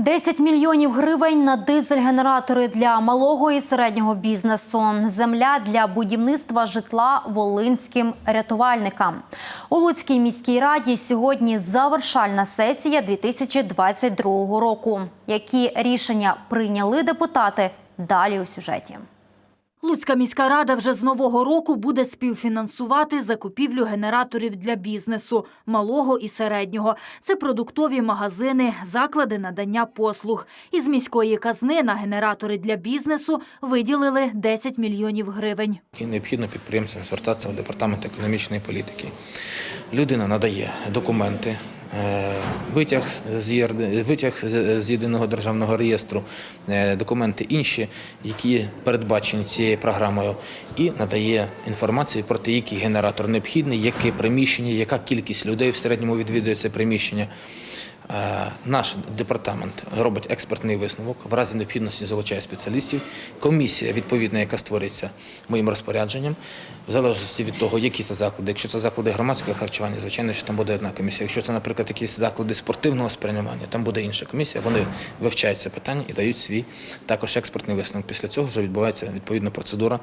10 мільйонів гривень на дизель-генератори для малого і середнього бізнесу. Земля для будівництва житла волинським рятувальникам. У Луцькій міській раді сьогодні завершальна сесія 2022 року. Які рішення прийняли депутати? Далі у сюжеті. Луцька міська рада вже з нового року буде співфінансувати закупівлю генераторів для бізнесу малого і середнього. Це продуктові магазини, заклади надання послуг. Із міської казни на генератори для бізнесу виділили 10 мільйонів гривень. Необхідно підприємцям звертатися в департамент економічної політики. Людина надає документи, витяг з витяг з єдиного державного реєстру, е, документи інші, які передбачені цією програмою, і надає інформацію про те, який генератор необхідний, яке приміщення, яка кількість людей в середньому відвідує це приміщення. Е, Наш департамент робить експертний висновок, в разі необхідності залучає спеціалістів. Комісія, відповідна, яка створюється моїм розпорядженням, в залежності від того, які це заклади. Якщо це заклади громадського харчування, звичайно, що там буде одна комісія. Якщо це, наприклад, якісь заклади спортивного спрямування, там буде інша комісія. Вони вивчають це питання і дають свій також експертний висновок. Після цього вже відбувається відповідна процедура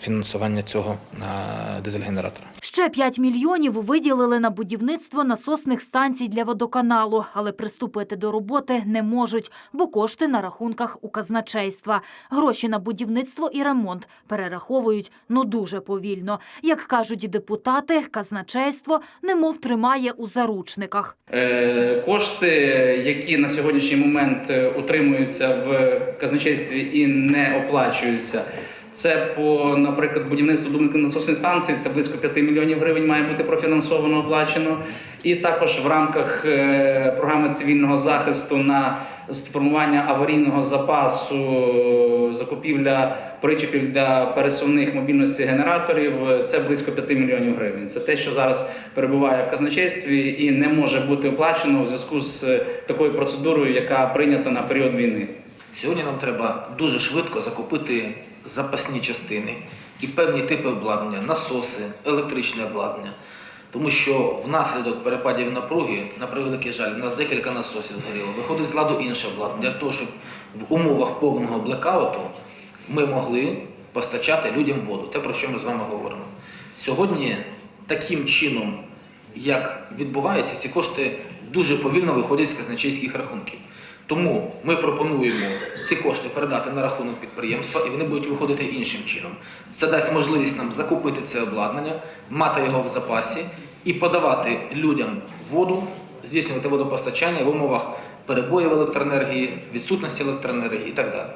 фінансування цього е, дизель-генератора. Ще 5 мільйонів виділили на будівництво насосних станцій для водоканалу, але приступити до роботи не можуть, бо кошти на рахунках у казначейства. Гроші на будівництво і ремонт перераховують ну дуже повільно. Як кажуть депутати, казначейство немов тримає у заручниках. Е, Кошти, які на сьогоднішній момент е, утримуються в казначействі і не оплачуються. Це по, наприклад, будівництву думки насосної станції, це близько 5 мільйонів гривень має бути профінансовано, оплачено. І також в рамках е, програми цивільного захисту на сформування аварійного запасу, закупівля причепів для пересувних мобільності генераторів, це близько 5 мільйонів гривень. Це те, що зараз перебуває в казначействі і не може бути оплачено у зв'язку з е, такою процедурою, яка прийнята на період війни. Сьогодні нам треба дуже швидко закупити запасні частини і певні типи обладнання, насоси, електричне обладнання. Тому що внаслідок перепадів напруги, на превеликий жаль, у нас декілька насосів згоріло. Виходить з ладу інше обладнання для того, щоб в умовах повного блекауту ми могли постачати людям воду. Те, про що ми з вами говоримо. Сьогодні таким чином, як відбувається, ці кошти дуже повільно виходять з казначейських рахунків. Тому ми пропонуємо ці кошти передати на рахунок підприємства, і вони будуть виходити іншим чином. Це дасть можливість нам закупити це обладнання, мати його в запасі і подавати людям воду, здійснювати водопостачання в умовах перебоїв електроенергії, відсутності електроенергії і так далі.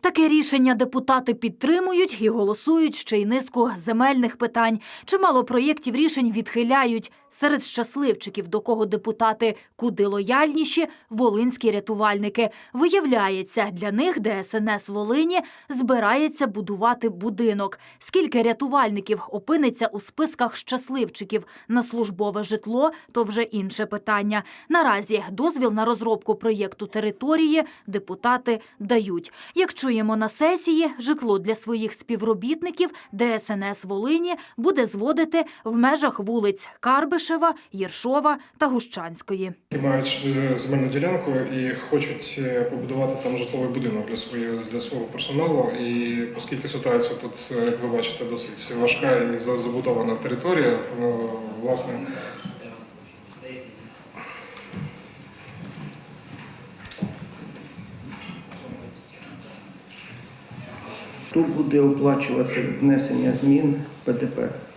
Таке рішення депутати підтримують і голосують ще й низку земельних питань. Чимало проєктів рішень відхиляють. Серед щасливчиків, до кого депутати куди лояльніші, волинські рятувальники. Виявляється, для них ДСНС Волині збирається будувати будинок. Скільки рятувальників опиниться у списках щасливчиків на службове житло, то вже інше питання. Наразі дозвіл на розробку проєкту території депутати дають. Як чуємо на сесії, житло для своїх співробітників ДСНС Волині буде зводити в межах вулиць Карбишева, Єршова та Гущанської. мають е, земельну ділянку і хочуть е, побудувати там житловий будинок для своєї для свого персоналу. І оскільки ситуація тут, е, як ви бачите, досить важка і забудована територія, ну, власне. Хто буде оплачувати внесення змін в ПДП?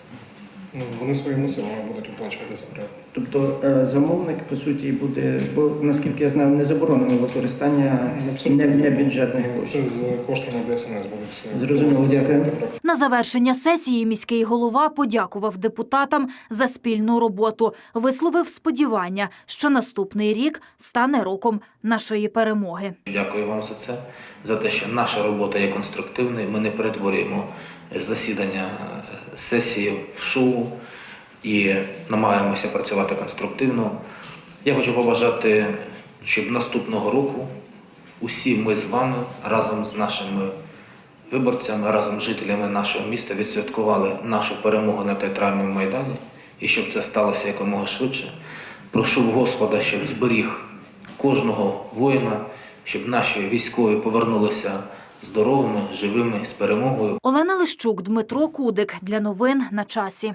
Ну, вони своїми силами будуть оплачувати за проект. Тобто е, замовник, по суті, буде, бо наскільки я знаю, не заборонено використання не, не бюджетних коштів. Це з коштами ДСНС будуть. Зрозуміло, дякую. На завершення сесії міський голова подякував депутатам за спільну роботу, висловив сподівання, що наступний рік стане роком нашої перемоги. Дякую вам за це, за те, що наша робота є конструктивною. Ми не перетворюємо засідання е, сесії в шоу і намагаємося працювати конструктивно. Я хочу побажати, щоб наступного року усі ми з вами разом з нашими виборцями, разом з жителями нашого міста відсвяткували нашу перемогу на театральному майдані і щоб це сталося якомога швидше. Прошу Господа, щоб зберіг кожного воїна, щоб наші військові повернулися здоровими, живими, з перемогою. Олена Лищук, Дмитро Кудик. Для новин на часі.